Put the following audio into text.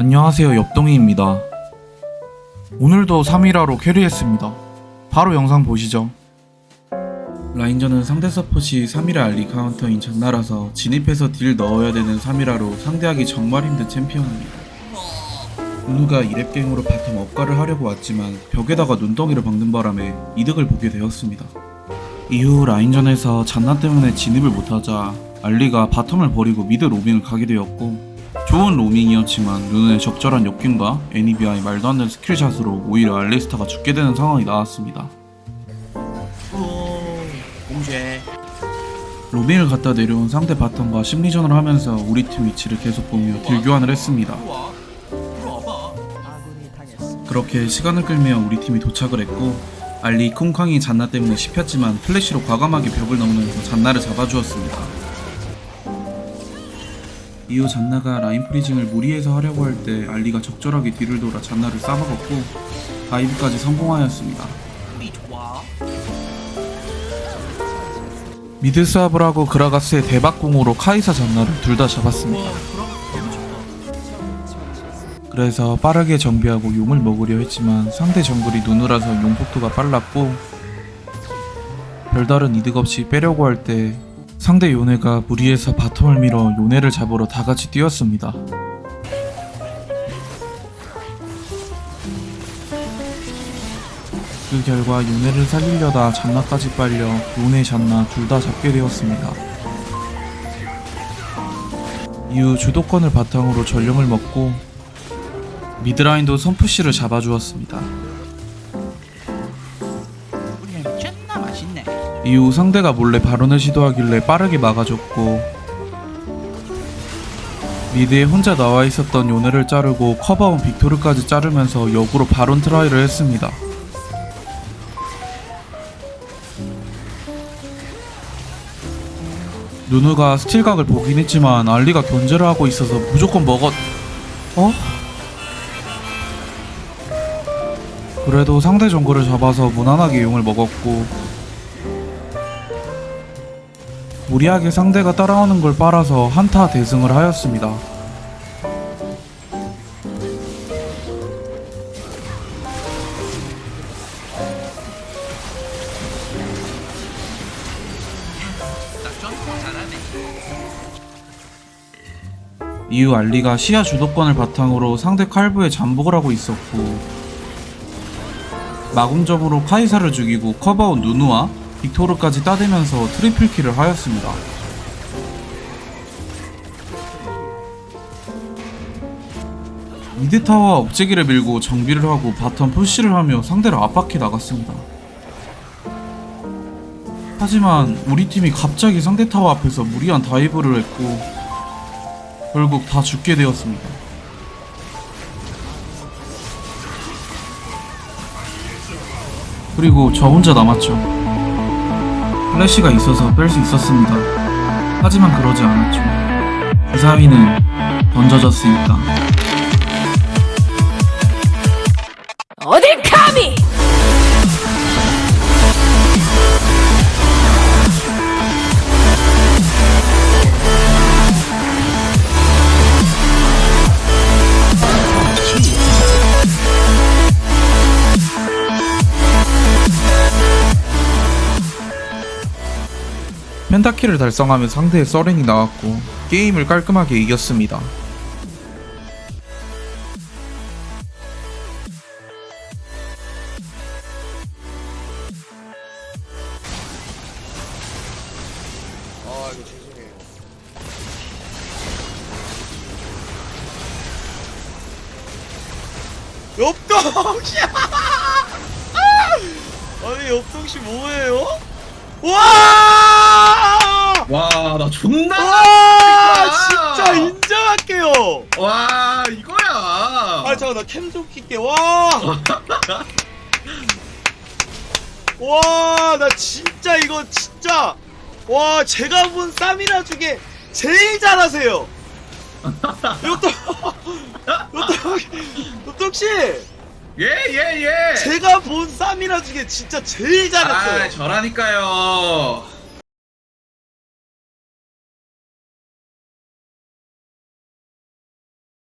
안녕하세요 옆동이입니다. 오늘도 3일화로 캐리했습니다. 바로 영상 보시죠. 라인전은 상대 서폿이 3일화 알리 카운터인 장나라서 진입해서 딜 넣어야 되는 3일화로 상대하기 정말 힘든 챔피언입니다. 우누가 2렙갱으로 바텀 업가를 하려고 왔지만 벽에다가 눈덩이를 박는 바람에 이득을 보게 되었습니다. 이후 라인전에서 잔나 때문에 진입을 못하자 알리가 바텀을 버리고 미드 로밍을 가게 되었고 좋은 로밍이었지만 눈에 적절한 역균과 애니비아의 말도 안 되는 스킬샷으로 오히려 알리스타가 죽게 되는 상황이 나왔습니다. 공쉐 로밍을 갖다 내려온 상대 바텀과 심리전을 하면서 우리 팀 위치를 계속 보며 딜 교환을 했습니다. 그렇게 시간을 끌며 우리 팀이 도착을 했고 알리 콩캉이 잔나 때문에 씹혔지만 플래시로 과감하게 벽을 넘으면서 잔나를 잡아주었습니다. 이후 잔나가 라인 프리징을 무리해서 하려고 할 때 알리가 적절하게 뒤를 돌아 잔나를 싸먹었고 다이브까지 성공하였습니다. 미드 스왑을 하고 그라가스의 대박공으로 카이사 잔나를 둘 다 잡았습니다. 그래서 빠르게 정비하고 용을 먹으려 했지만 상대 정글이 누누라서 용 속도가 빨랐고 별다른 이득 없이 빼려고 할때 상대 요네가 무리해서 바텀을 밀어 요네를 잡으러 다 같이 뛰었습니다. 그 결과 요네를 살리려다 잔나까지 빨려 요네 잔나 둘 다 잡게 되었습니다. 이후 주도권을 바탕으로 전령을 먹고 미드라인도 선푸시를 잡아주었습니다. 맛있네 이후 상대가 몰래 발언을 시도하길래 빠르게 막아줬고 미드에 혼자 나와 있었던 요네를 자르고 커버온 빅토르까지 자르면서 역으로 발언 트라이를 했습니다. 누누가 스틸각을 보긴 했지만 알리가 견제를 하고 있어서 무조건 먹었... 어? 그래도 상대 정글을 잡아서 무난하게 용을 먹었고 무리하게 상대가 따라오는 걸 빨아서 한타 대승을 하였습니다. 이후 알리가 시야 주도권을 바탕으로 상대 칼부에 잠복을 하고 있었고 마공적으로 카이사를 죽이고 커버온 누누와 빅토르까지 따대면서 트리플 킬을 하였습니다. 미드 타워 억제기를 밀고 정비를 하고 바텀 푸시를 하며 상대를 압박해 나갔습니다. 하지만 우리 팀이 갑자기 상대 타워 앞에서 무리한 다이브를 했고 결국 다 죽게 되었습니다. 그리고 저 혼자 남았죠. 플래시가 있어서 뺄 수 있었습니다. 하지만 그러지 않았죠. 그 사위는 던져졌으니까. 어딜 펜타키를 달성하며 상대의 서렌이 나왔고 게임을 깔끔하게 이겼습니다. 아. 엽떡씨! 아니 엽떡씨 뭐예요? 와! 와, 나 존나 와! 진짜 인정할게요. 와, 이거야. 아 잠깐 나캠 좀 킬게. 와! 와, 나 진짜 이거 진짜 와, 제가 본 쌈이라 중에 제일 잘하세요. 요떡 요떡 요떡 씨, 예, 예, 예. 제가 본 쌈이라 중에 진짜 제일 잘했어요. 아, 저라니까요.